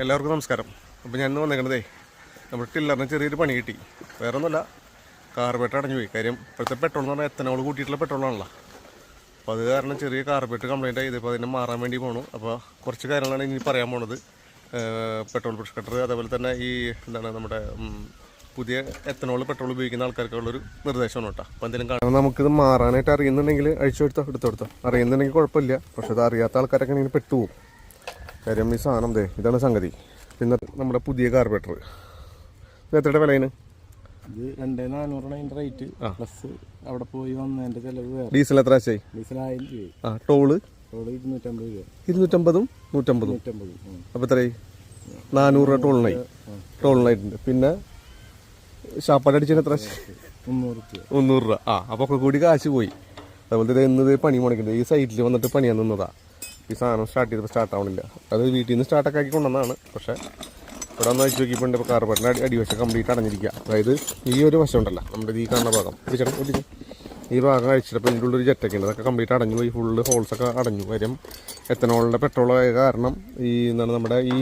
എല്ലാവർക്കും നമസ്കാരം. അപ്പോൾ ഞാൻ ഇന്ന് വന്നേക്കണതേ നമ്മുടെ ടില്ലറിന് ചെറിയൊരു പണി കിട്ടി. വേറെ ഒന്നുമല്ല കാർബേറ്റ് അടഞ്ഞു പോയി. കാര്യം ഇപ്പോഴത്തെ പെട്രോൾ എന്ന് പറഞ്ഞാൽ എത്തനോൾ കൂട്ടിയിട്ടുള്ള പെട്രോളാണല്ലോ അപ്പോൾ അത് കാരണം ചെറിയ കാർബേറ്റ് കംപ്ലൈന്റ് ആയത് ഇപ്പോൾ അതിനെ മാറാൻ വേണ്ടി പോകണു അപ്പോൾ കുറച്ച് കാര്യങ്ങളാണ് ഇനി പറയാൻ പോണത്. പെട്രോൾ പുഷ് കട്ടർ അതേപോലെ തന്നെ ഈ എന്താണ് നമ്മുടെ പുതിയ എത്തനോൾ പെട്രോൾ ഉപയോഗിക്കുന്ന ആൾക്കാർക്കുള്ളൊരു നിർദ്ദേശമാണ് കേട്ടോ. അപ്പോൾ എന്തെങ്കിലും കാണാൻ നമുക്കിത് മാറാനായിട്ട് അറിയുന്നുണ്ടെങ്കിൽ അഴിച്ചു കൊടുത്തോ എടുത്തോ എടുത്തോ അറിയുന്നുണ്ടെങ്കിൽ കുഴപ്പമില്ല. പക്ഷേ അത് അറിയാത്ത ആൾക്കാരൊക്കെ ഇങ്ങനെ പെട്ടുപോകും. കാര്യം ഈ സാധനം ദേ ഇതാണ് സംഗതി. പിന്നെ നമ്മുടെ പുതിയ കാർബേറ്റർ ഇത് എത്രയുടെ വിലയിന് ഇത് രണ്ടേ നാനൂറാണ് റേറ്റ് പ്ലസ് അവിടെ പോയി വന്നതിന്റെ ചിലവ് വേറെ. ഡീസൽ എത്ര ആശായി ഡീസൽ ആയിരം രൂപ ആ ടോൾ ടോൾ ഇരുന്നൂറ്റമ്പത് രൂപ ഇരുന്നൂറ്റമ്പതും നൂറ്റമ്പതും? നൂറ്റമ്പത്. അപ്പോൾ എത്രയായി? നാനൂറ് രൂപ ടോളിനായി ടോളിനായിട്ടുണ്ട് പിന്നെ ഷാപ്പാട് അടിച്ചതിന് എത്ര മുന്നൂറ് രൂപ മുന്നൂറ് രൂപ. ആ അപ്പോൾ ഒക്കെ കൂടി കാശ് പോയി. അതുപോലെ തന്നെ ഇന്നത് പണി മുടക്കുന്നത് ഈ സൈറ്റിൽ വന്നിട്ട് പണിയാൻ നിന്നതാ. ഈ സാധനം സ്റ്റാർട്ട് ചെയ്തപ്പോൾ സ്റ്റാർട്ട് ആവണില്ല. അത് വീട്ടിൽ നിന്ന് സ്റ്റാർട്ടൊക്കെ ആക്കി കൊണ്ടുവന്നതാണ്. പക്ഷേ ഇവിടെ ഒന്ന് വെച്ച് നോക്കിയപ്പോൾ ഇപ്പോൾ കാർബറിന്റെ അടി അടിവശം കംപ്ലീറ്റ് അടഞ്ഞിരിക്കുക അതായത് ഈ ഒരു വശം ഉണ്ടല്ലോ നമ്മുടെ ഈ കാണുന്ന ഭാഗം. പിടിച്ചേട്ടാ പിടിച്ചു ഈ ഭാഗം അഴിച്ചിട്ടപ്പോൾ ഇതിന്റെ ഒരു ജെറ്റൊക്കെ ഉണ്ട്. അതൊക്കെ കംപ്ലീറ്റ് അടഞ്ഞു പോയി. ഫുള്ള് ഹോൾസൊക്കെ അടഞ്ഞു. കാര്യം എത്തനോളിന്റെ പെട്രോൾ ആയ കാരണം ഈ എന്താണ് നമ്മുടെ ഈ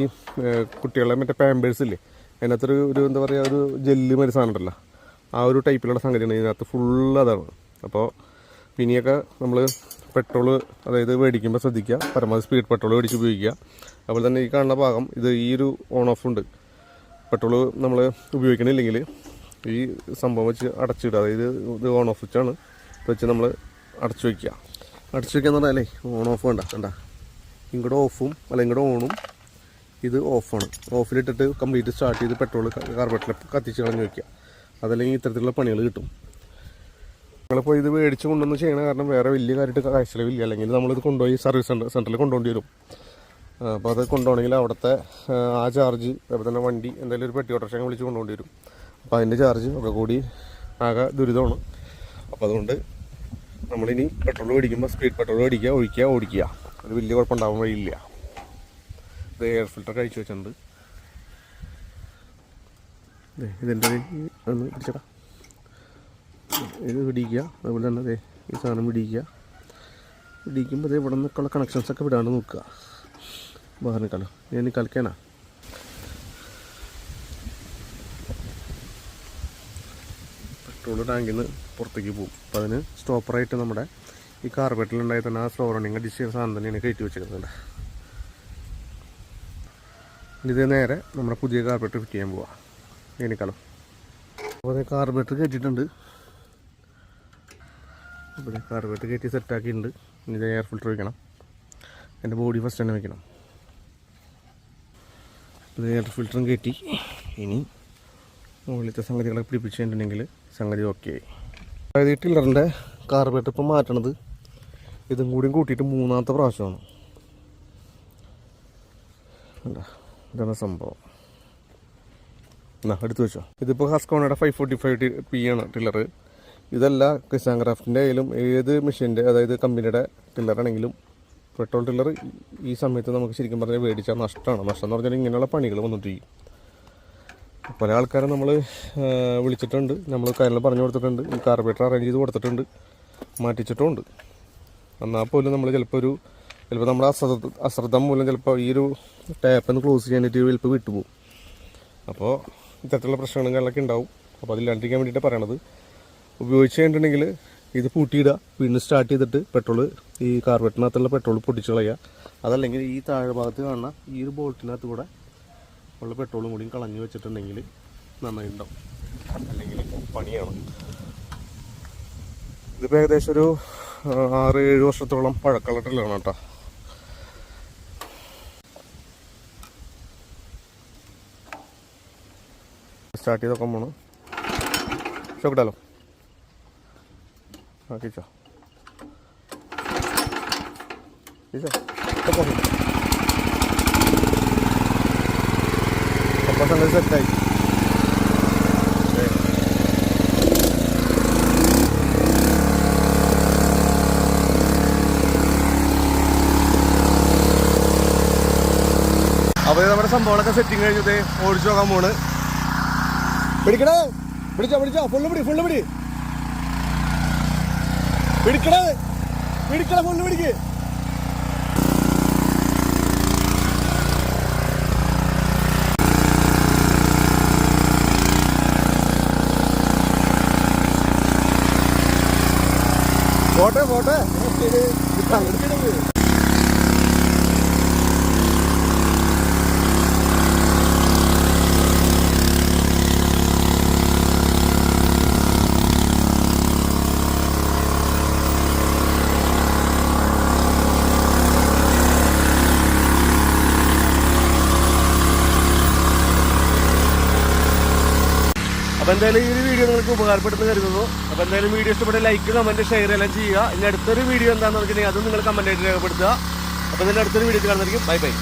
കുട്ടികളെ മറ്റേ പാമ്പേഴ്സ് ഇല്ലേ അതിനകത്തൊരു ഒരു എന്താ പറയുക ഒരു ജെല്ല് മരി സാധനം ഉണ്ടല്ലോ. ആ ഒരു ടൈപ്പിലുള്ള സംഗതിയാണ് ഇതിനകത്ത് ഫുള്ള് അതാണ്. അപ്പോൾ പിന്നെയൊക്കെ നമ്മൾ പെട്രോൾ അതായത് മേടിക്കുമ്പോൾ ശ്രദ്ധിക്കുക. പരമാവധി സ്പീഡ് പെട്രോൾ മേടിച്ച് ഉപയോഗിക്കുക. അതുപോലെ തന്നെ ഈ കാണുന്ന ഭാഗം ഇത് ഈ ഒരു ഓൺ ഓഫ് ഉണ്ട്. പെട്രോൾ നമ്മൾ ഉപയോഗിക്കണില്ലെങ്കിൽ ഈ സംഭവം വെച്ച് അടച്ചിടുക. അതായത് ഇത് ഓൺ ഓഫ് വെച്ചാണ് ഇത് വെച്ച് നമ്മൾ അടച്ചു വയ്ക്കുക അടച്ചു വയ്ക്കുക എന്ന് പറഞ്ഞാലേ ഓൺ ഓഫ് വേണ്ട വേണ്ട ഇങ്ങോട്ട് ഓഫും അല്ല ഇങ്ങോട്ട് ഓണും ഇത് ഓഫാണ് ഓഫിലിട്ടിട്ട് കംപ്ലീറ്റ് സ്റ്റാർട്ട് ചെയ്ത് പെട്രോൾ കാർബറ്റിൽ കത്തിച്ച് കളഞ്ഞ് വയ്ക്കുക അതല്ലെങ്കിൽ ഇത്തരത്തിലുള്ള പണികൾ കിട്ടും. ഞങ്ങളിപ്പോൾ ഇത് മേടിച്ച് കൊണ്ടുവന്ന് ചെയ്യണ കാരണം വേറെ വലിയ കാര്യമായിട്ട് കാശ് ചിലവില്ല അല്ലെങ്കിൽ നമ്മളിത് കൊണ്ടുപോയി സർവീസ് സെന്റർ സെന്ററിൽ കൊണ്ടുപോകേണ്ടി വരും. അപ്പോൾ അത് കൊണ്ടുപോകണമെങ്കിൽ അവിടുത്തെ ആ, ചാർജ് അതുപോലെ തന്നെ വണ്ടി എന്തായാലും ഒരു പെട്ടി ഓട്ടോറിക്ഷ വിളിച്ച് കൊണ്ടുപോകേണ്ടി വരും. അപ്പോൾ അതിന്റെ ചാർജ് ഒക്കെ കൂടി ആകെ ദുരിതമാണ്. അപ്പോൾ അതുകൊണ്ട് നമ്മളിനി പെട്രോൾ മേടിക്കുമ്പോൾ സ്പീഡ് പെട്രോൾ മേടിക്കുക ഒഴിക്കുക ഓടിക്കുക. അത് വലിയ കുഴപ്പമുണ്ടാവാൻ വഴിയില്ല. ഇത് എയർ ഫിൽറ്റർ കഴിച്ചു വെച്ചിട്ടുണ്ട്. ഇതിന്റെ ഒന്ന് പിടിച്ചടാ. ഇത് പിടിക്കുക. അതുപോലെ തന്നെ അതെ ഈ സാധനം പിടിക്കുക. പിടിക്കുമ്പോൾ അതേ ഇവിടെ നിന്നൊക്കെയുള്ള കണക്ഷൻസ് ഒക്കെ വിടാണ്ട് നോക്കുക. നിൽക്കാലോ ഞാൻ കളിക്കാനാ? പെട്രോൾ ടാങ്കിൽ നിന്ന് പുറത്തേക്ക് പോകും. അപ്പോൾ അതിന് സ്റ്റോപ്പറായിട്ട് നമ്മുടെ ഈ കാർബറ്റിലുണ്ടായി തന്നെ ആ സ്ലോ റണ്ണിങ് അഡ്ജസ്റ്റ് ചെയ്യുന്ന സാധനം തന്നെയാണ് കയറ്റി വെച്ചിരിക്കുന്നത് ഇത് നേരെ നമ്മുടെ പുതിയ കാർപ്പറ്റ് ഫിറ്റ് ചെയ്യാൻ പോവാം. എനിക്കാലോ അപ്പോൾ കാർബറ്റർ കയറ്റിയിട്ടുണ്ട്. ഇവിടെ കാർബറേറ്റർ കയറ്റി സെറ്റാക്കിയിട്ടുണ്ട്. ഇനി എയർ ഫിൽറ്റർ വയ്ക്കണം എന്റെ ബോഡി ഫസ്റ്റ് തന്നെ വയ്ക്കണം ഇത് എയർ ഫിൽറ്ററും കയറ്റി. ഇനി മുകളിലത്തെ സംഗതികളൊക്കെ പിടിപ്പിച്ചിട്ടുണ്ടെങ്കിൽ സംഗതി ഓക്കെ ആയി. അതായത് ഈ ടില്ലറിന്റെ കാർബറേറ്റർ ഇപ്പം മാറ്റണത് ഇതും കൂടിയും കൂട്ടിയിട്ട് മൂന്നാമത്തെ പ്രാവശ്യമാണ്. കണ്ടോ? ഇതാണ് സംഭവം. എന്നാ എടുത്തു വെച്ചോ. ഇതിപ്പോൾ ഹസ്കോണയുടെ ഫൈവ് ഫോർട്ടി ഫൈവ് പി ആണ് ടില്ലർ ഇതല്ല കിസാൻ ക്രാഫ്റ്റിന്റെ ആയാലും ഏത് മെഷീന്റെ അതായത് കമ്പനിയുടെ ടില്ലറാണെങ്കിലും പെട്രോൾ ടില്ലർ ഈ സമയത്ത് നമുക്ക് ശരിക്കും പറഞ്ഞാൽ മേടിച്ചാൽ നഷ്ടമാണ്. നഷ്ടം എന്ന് പറഞ്ഞാൽ ഇങ്ങനെയുള്ള പണികൾ വന്നിട്ടിരിക്കും. പല ആൾക്കാരെ നമ്മൾ വിളിച്ചിട്ടുണ്ട്. നമ്മൾ കാര്യങ്ങൾ പറഞ്ഞു കൊടുത്തിട്ടുണ്ട്. ഈ കാർബറേറ്റർ അറേഞ്ച് ചെയ്ത് കൊടുത്തിട്ടുണ്ട്. മാറ്റിച്ചിട്ടുമുണ്ട്. എന്നാൽ പോലും നമ്മൾ ചിലപ്പോൾ ഒരു ചിലപ്പോൾ നമ്മുടെ അശ്രദ്ധ അശ്രദ്ധ മൂലം ചിലപ്പോൾ ഈ ഒരു ടാപ്പ് ഒന്ന് ക്ലോസ് ചെയ്യാനായിട്ട് ചിലപ്പോൾ വിട്ടുപോകും. അപ്പോൾ ഇത്തരത്തിലുള്ള പ്രശ്നങ്ങളും കാര്യങ്ങളൊക്കെ ഉണ്ടാവും. അപ്പോൾ അതില്ലാണ്ടിരിക്കാൻ വേണ്ടിയിട്ട് പറയണത്. ഉപയോഗിച്ച് കഴിഞ്ഞിട്ടുണ്ടെങ്കിൽ ഇത് പൂട്ടിയിടുക വീണ്ടും സ്റ്റാർട്ട് ചെയ്തിട്ട് പെട്രോൾ ഈ കാർബറ്റിനകത്തുള്ള പെട്രോൾ പൊട്ടിച്ച് കളയുക. അതല്ലെങ്കിൽ ഈ താഴെ ഭാഗത്ത് കാണുന്ന ഈ ഒരു ബോട്ടിനകത്ത് കൂടെ ഉള്ള പെട്രോളും കൂടി കളഞ്ഞു വെച്ചിട്ടുണ്ടെങ്കിൽ നന്നായി ഉണ്ടാവും അല്ലെങ്കിൽ പണിയാണ് ഇതിപ്പോൾ ഏകദേശം ഒരു ആറ് ഏഴ് വർഷത്തോളം പഴക്കമുള്ള കേട്ടോ. സ്റ്റാർട്ട് ചെയ്തൊക്കെ പോകണം ആ കിച്ചോ കിച്ചോ സംഗതി സെറ്റായി അപ്പോൾ നമ്മുടെ സംഭവങ്ങളൊക്കെ സെറ്റിങ് കഴിഞ്ഞത് ഓടിച്ചു നോക്കാൻ പോണ്. പിടിക്കണേ? പിടിച്ചോ പിടിച്ചോ. ഫുള്ള് പിടി ഫുള്ള് പിടി. പിടിക്കണേ പിടിക്കണ ഫുള്ള് പിടിക്ക് പോട്ടെ പോട്ടെ അപ്പൊ എന്തായാലും ഈ ഒരു വീഡിയോ നിങ്ങൾക്ക് ഉപകാരപ്പെടുന്നു കരുതുന്നു. അപ്പൊ എന്തായാലും വീഡിയോ ഇഷ്ടപ്പെട്ട ലൈക്ക് കമന്റ് ഷെയർ എല്ലാം ചെയ്യുക. ഇനി അടുത്തൊരു വീഡിയോ എന്താണെന്ന് വെച്ചിട്ടുണ്ടെങ്കിൽ അതും നിങ്ങൾ കമന്റ് ആയിട്ട് രേഖപ്പെടുത്തുക. അപ്പൊ ഇതിന്റെ അടുത്തൊരു വീഡിയോ കാണുന്നതായിരിക്കും. Bye bye